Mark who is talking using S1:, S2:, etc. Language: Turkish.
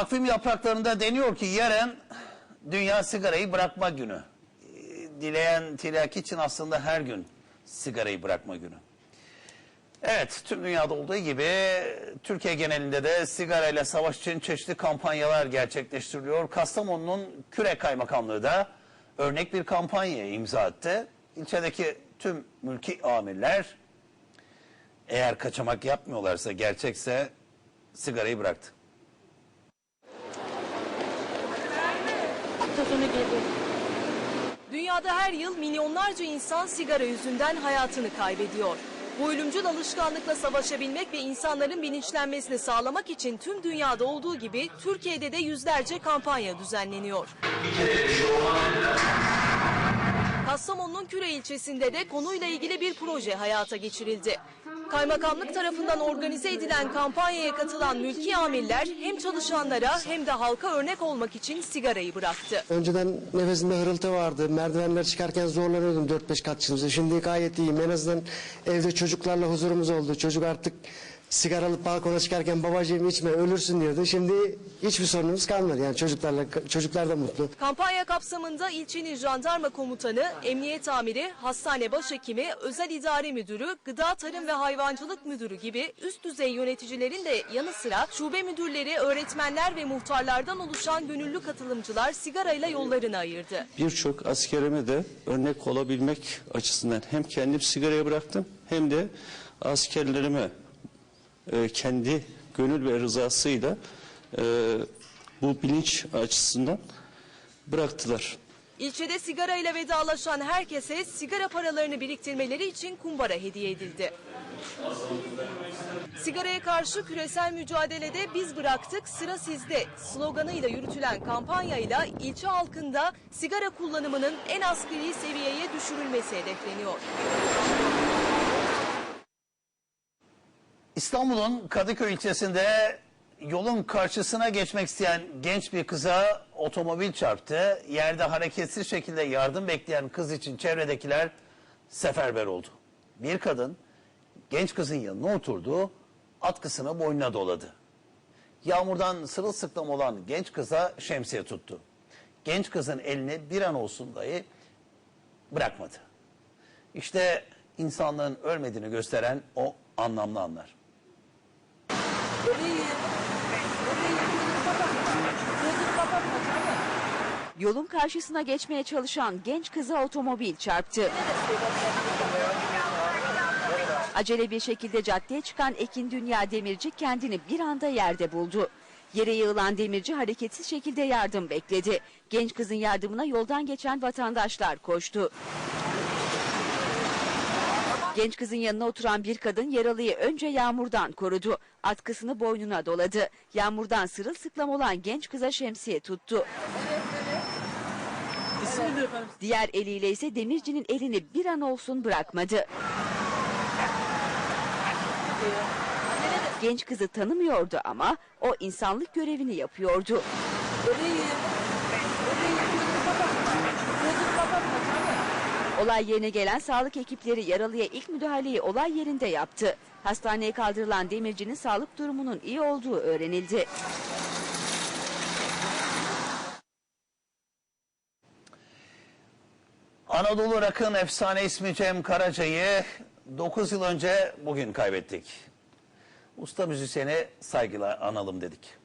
S1: Takvim yapraklarında deniyor ki yarın Dünya Sigarayı Bırakma Günü. Dileyen tiryaki için aslında her gün sigarayı bırakma günü. Evet, tüm dünyada olduğu gibi Türkiye genelinde de sigarayla savaş için çeşitli kampanyalar gerçekleştiriliyor. Kastamonu'nun Küre Kaymakamlığı da örnek bir kampanyaya imza attı. İlçedeki tüm mülki amirler eğer kaçamak yapmıyorlarsa, gerçekse sigarayı bıraktı.
S2: Sözünü geliyor.
S3: Dünyada her yıl milyonlarca insan sigara yüzünden hayatını kaybediyor. Bu ölümcül alışkanlıkla savaşabilmek ve insanların bilinçlenmesini sağlamak için tüm dünyada olduğu gibi Türkiye'de de yüzlerce kampanya düzenleniyor. Kastamonu'nun Küre ilçesinde de konuyla ilgili bir proje hayata geçirildi. Kaymakamlık tarafından organize edilen kampanyaya katılan mülki amirler hem çalışanlara hem de halka örnek olmak için sigarayı bıraktı.
S4: Önceden nefesimde hırıltı vardı. Merdivenler çıkarken zorlanıyordum 4-5 kat çıkınca. Şimdi gayet iyiyim. En azından evde çocuklarla huzurumuz oldu. Çocuk artık sigara alıp balkona çıkarken babacığım içme ölürsün diyordu. Şimdi hiçbir sorunumuz kalmadı. Yani çocuklarla çocuklar da mutlu.
S3: Kampanya kapsamında ilçenin jandarma komutanı, emniyet amiri, hastane başhekimi, özel idare müdürü, gıda tarım ve hayvancılık müdürü gibi üst düzey yöneticilerin de yanı sıra şube müdürleri, öğretmenler ve muhtarlardan oluşan gönüllü katılımcılar sigarayla yollarını ayırdı.
S5: birçok askerime de örnek olabilmek açısından hem kendim sigarayı bıraktım hem de askerlerime e, kendi gönül ve rızasıyla e, bu bilinç açısından bıraktılar.
S3: İlçede sigarayla vedalaşan herkese sigara paralarını biriktirmeleri için kumbara hediye edildi. Sigaraya karşı küresel mücadelede biz bıraktık sıra sizde sloganıyla yürütülen kampanyayla ilçe halkında sigara kullanımının en asgari seviyeye düşürülmesi hedefleniyor.
S1: İstanbul'un Kadıköy ilçesinde yolun karşısına geçmek isteyen genç bir kıza otomobil çarptı. Yerde hareketsiz şekilde yardım bekleyen kız için çevredekiler seferber oldu. Bir kadın genç kızın yanına oturdu, atkısını boynuna doladı. Yağmurdan sırılsıklam olan genç kıza şemsiye tuttu. Genç kızın elini bir an olsun dahi bırakmadı. İşte insanlığın ölmediğini gösteren o anlamlı anlar.
S6: Yolun karşısına geçmeye çalışan genç kıza otomobil çarptı. Acele bir şekilde caddeye çıkan Ekin Dünya Demirci kendini bir anda yerde buldu. Yere yığılan demirci hareketsiz şekilde yardım bekledi. Genç kızın yardımına yoldan geçen vatandaşlar koştu. Genç kızın yanına oturan bir kadın yaralıyı önce yağmurdan korudu. Atkısını boynuna doladı. Yağmurdan sırılsıklam olan genç kıza şemsiye tuttu. Diğer eliyle ise demircinin elini bir an olsun bırakmadı. Genç kızı tanımıyordu ama o insanlık görevini yapıyordu. Olay yerine gelen sağlık ekipleri yaralıya ilk müdahaleyi olay yerinde yaptı. Hastaneye kaldırılan demircinin sağlık durumunun iyi olduğu öğrenildi.
S1: Anadolu Rock'ın efsane ismi Cem Karaca'yı 9 yıl önce bugün kaybettik. Usta müzisyeni saygıyla analım dedik.